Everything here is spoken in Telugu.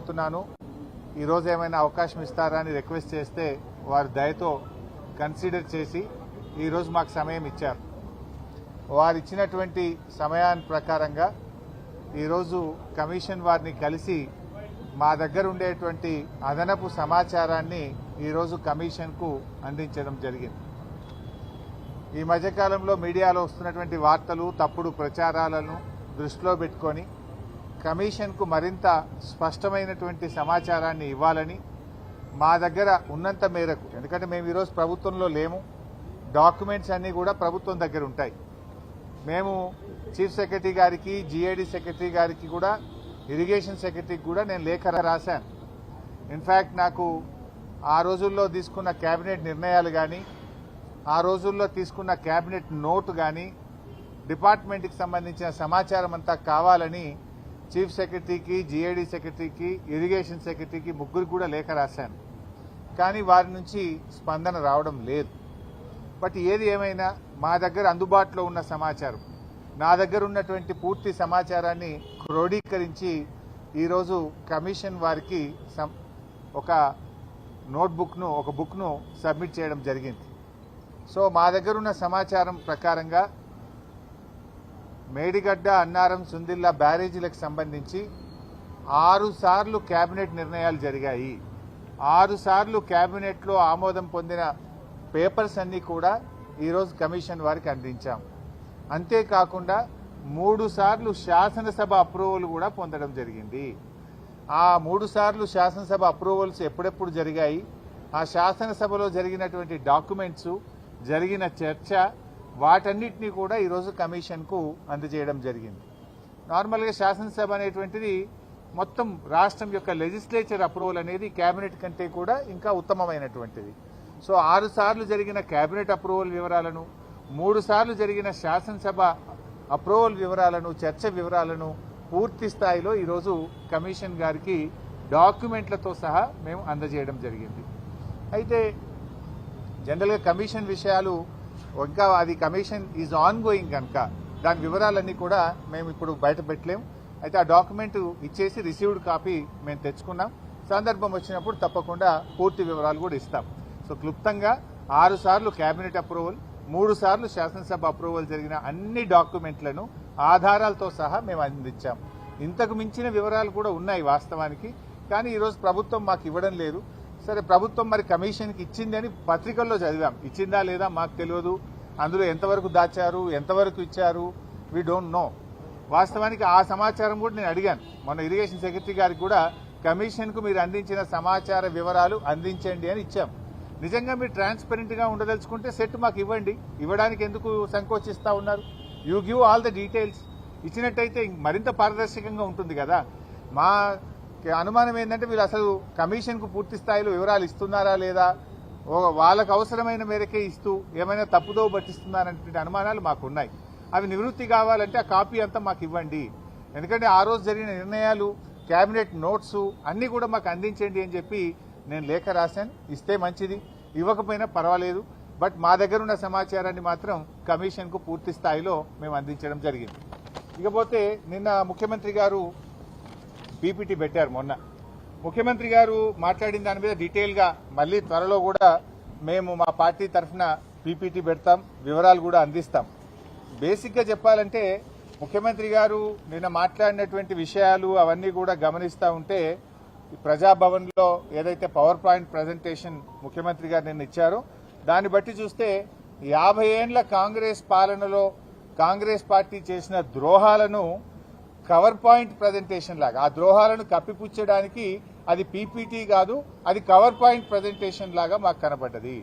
రాబోతున్నాను ఈరోజు ఏమైనా అవకాశం ఇస్తారా అని రిక్వెస్ట్ చేస్తే వారు దయతో కన్సిడర్ చేసి ఈరోజు మాకు సమయం ఇచ్చారు. వారు ఇచ్చినటువంటి సమయాన్ని ప్రకారంగా ఈరోజు కమిషన్ వారిని కలిసి మా దగ్గర ఉండేటువంటి అదనపు సమాచారాన్ని ఈరోజు కమిషన్కు అందించడం జరిగింది. ఈ మధ్యకాలంలో మీడియాలో వస్తున్నటువంటి వార్తలు తప్పుడు ప్రచారాలను దృష్టిలో పెట్టుకొని కమిషన్కు మరింత స్పష్టమైనటువంటి సమాచారాన్ని ఇవ్వాలని మా దగ్గర ఉన్నంత మేరకు ఎందుకంటే మేము ఈరోజు ప్రభుత్వంలో లేము డాక్యుమెంట్స్ అన్నీ కూడా ప్రభుత్వం దగ్గర ఉంటాయి. మేము చీఫ్ సెక్రటరీ గారికి జిఐడి సెక్రటరీ గారికి కూడా ఇరిగేషన్ సెక్రటరీకి కూడా నేను లేఖ రాశాను. ఇన్ఫ్యాక్ట్ నాకు ఆ రోజుల్లో తీసుకున్న కేబినెట్ నిర్ణయాలు కానీ ఆ రోజుల్లో తీసుకున్న కేబినెట్ నోటు కానీ డిపార్ట్మెంట్కి సంబంధించిన సమాచారం అంతా కావాలని చీఫ్ సెక్రటరీకి జీఏడీ సెక్రటరీకి ఇరిగేషన్ సెక్రటరీకి ముగ్గురికి కూడా లేఖ రాశాను. కానీ వారి నుంచి స్పందన రావడం లేదు. బట్ ఏది ఏమైనా మా దగ్గర అందుబాటులో ఉన్న సమాచారం నా దగ్గర ఉన్నటువంటి పూర్తి సమాచారాన్ని క్రోడీకరించి ఈరోజు కమిషన్ వారికి సం- ఒక నోట్బుక్ను ఒక బుక్ను సబ్మిట్ చేయడం జరిగింది. సో మా దగ్గర ఉన్న సమాచారం ప్రకారంగా మేడిగడ్డ అన్నారం సుందిల్లా బ్యారేజీలకు సంబంధించి ఆరుసార్లు కేబినెట్ నిర్ణయాలు జరిగాయి. ఆరుసార్లు కేబినెట్లో ఆమోదం పొందిన పేపర్స్ అన్నీ కూడా ఈరోజు కమిషన్ వారికి అందించాం. అంతేకాకుండా మూడు సార్లు శాసనసభ అప్రూవల్ కూడా పొందడం జరిగింది. ఆ మూడు సార్లు శాసనసభ అప్రూవల్స్ ఎప్పుడెప్పుడు జరిగాయి? ఆ శాసనసభలో జరిగినటువంటి డాక్యుమెంట్స్ జరిగిన చర్చ వాటన్నిటినీ కూడా ఈరోజు కమిషన్కు అందజేయడం జరిగింది. నార్మల్గా శాసనసభ అనేటువంటిది మొత్తం రాష్ట్రం యొక్క లెజిస్లేచర్ అప్రూవల్ అనేది కేబినెట్ కంటే కూడా ఇంకా ఉత్తమమైనటువంటిది. సో ఆరు సార్లు జరిగిన కేబినెట్ అప్రూవల్ వివరాలను మూడు సార్లు జరిగిన శాసనసభ అప్రూవల్ వివరాలను చర్చ వివరాలను పూర్తి స్థాయిలో ఈరోజు కమిషన్ గారికి డాక్యుమెంట్లతో సహా మేము అందజేయడం జరిగింది. అయితే జనరల్గా కమిషన్ విషయాలు ఇంకా అది కమిషన్ ఈజ్ ఆన్ గోయింగ్ కనుక దాని వివరాలన్నీ కూడా మేము ఇప్పుడు బయట పెట్టలేము. అయితే ఆ డాక్యుమెంట్ ఇచ్చేసి రిసీవ్డ్ కాపీ మేము తెచ్చుకున్నాం. సందర్భం వచ్చినప్పుడు తప్పకుండా పూర్తి వివరాలు కూడా ఇస్తాం. సో క్లుప్తంగా ఆరు సార్లు కేబినెట్ అప్రూవల్ మూడు సార్లు శాసనసభ అప్రూవల్ జరిగిన అన్ని డాక్యుమెంట్లను ఆధారాలతో సహా మేము అందించాం. ఇంతకు మించిన వివరాలు కూడా ఉన్నాయి వాస్తవానికి. కానీ ఈరోజు ప్రభుత్వం మాకు ఇవ్వడం లేదు. సరే ప్రభుత్వం మరి కమిషన్కి ఇచ్చింది అని పత్రికల్లో చదివాం. ఇచ్చిందా లేదా మాకు తెలియదు. అందులో ఎంతవరకు దాచారు ఎంతవరకు ఇచ్చారు వీ డోంట్ నో వాస్తవానికి ఆ సమాచారం కూడా నేను అడిగాను. మొన్న ఇరిగేషన్ సెక్రటరీ గారికి కూడా కమిషన్కు మీరు అందించిన సమాచార వివరాలు అందించండి అని ఇచ్చాం. నిజంగా మీరు ట్రాన్స్పరెంట్గా ఉండదలుచుకుంటే సెట్ మాకు ఇవ్వండి. ఇవ్వడానికి ఎందుకు సంకోచిస్తూ ఉన్నారు? You give all the details ఇచ్చినట్టయితే మరింత పారదర్శకంగా ఉంటుంది కదా. మా అనుమానం ఏంటంటే వీళ్ళు అసలు కమిషన్కు పూర్తి స్థాయిలో వివరాలు ఇస్తున్నారా లేదా? వాళ్ళకు అవసరమైన మేరకే ఇస్తూ ఏమైనా తప్పుదో పట్టిస్తున్నారనేటువంటి అనుమానాలు మాకు ఉన్నాయి అవి నివృత్తి కావాలంటే ఆ కాపీ అంతా మాకు ఇవ్వండి. ఎందుకంటే ఆ రోజు జరిగిన నిర్ణయాలు క్యాబినెట్ నోట్స్ అన్నీ కూడా మాకు అందించండి అని చెప్పి నేను లేఖ రాశాను. ఇస్తే మంచిది ఇవ్వకపోయినా పర్వాలేదు. బట్ మా దగ్గర ఉన్న సమాచారాన్ని మాత్రం కమిషన్కు పూర్తి స్థాయిలో మేము అందించడం జరిగింది. ఇకపోతే నిన్న ముఖ్యమంత్రి గారు పీపీటీ పెట్టారు మొన్న. ముఖ్యమంత్రి గారు మాట్లాడిన దాని మీద డీటెయిల్గా మళ్ళీ త్వరలో కూడా మేము మా పార్టీ తరఫున పీపీటీ పెడతాం వివరాలు కూడా అందిస్తాం. బేసిక్గా చెప్పాలంటే ముఖ్యమంత్రి గారు నిన్న మాట్లాడినటువంటి విషయాలు అవన్నీ కూడా గమనిస్తా ఉంటే ప్రజాభవన్లో ఏదైతే పవర్ పాయింట్ ప్రజెంటేషన్ ముఖ్యమంత్రి గారు నిన్న ఇచ్చారో దాన్ని బట్టి చూస్తే యాభై ఏండ్ల కాంగ్రెస్ పాలనలో కాంగ్రెస్ పార్టీ చేసిన ద్రోహాలను కవర్ పాయింట్ ప్రజెంటేషన్ లాగా. ఆ ద్రోహాలను కప్పిపుచ్చడానికి అది పీపీటీ కాదు అది కవర్ పాయింట్ ప్రజెంటేషన్ లాగా మాకు కనబడ్డది.